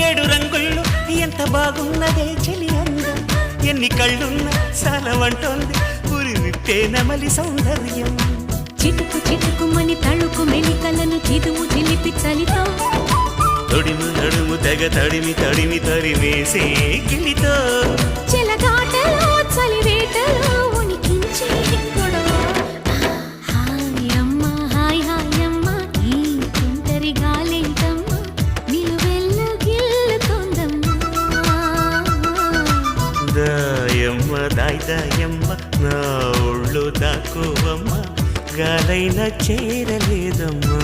ఏడు రంగుల్లో ఎంత బాగున్నదే చెలి అందం. ఎన్ని కళ్ళున్నా సాలవంటోంది పురి విప్పే నమలి సౌందర్యం. చిటుకు చిటుకుమని తళుకు మెలికలను చిదుము చిలిపి చలితో తొడిము నడుము తెగ తడిమి తడిమి తరిమేసే గిలితో దాయమ్మ దాయిదాయమ్మ నా ఒళ్ళు దాకోవమ్మ గాలైన చేరలేదమ్మా.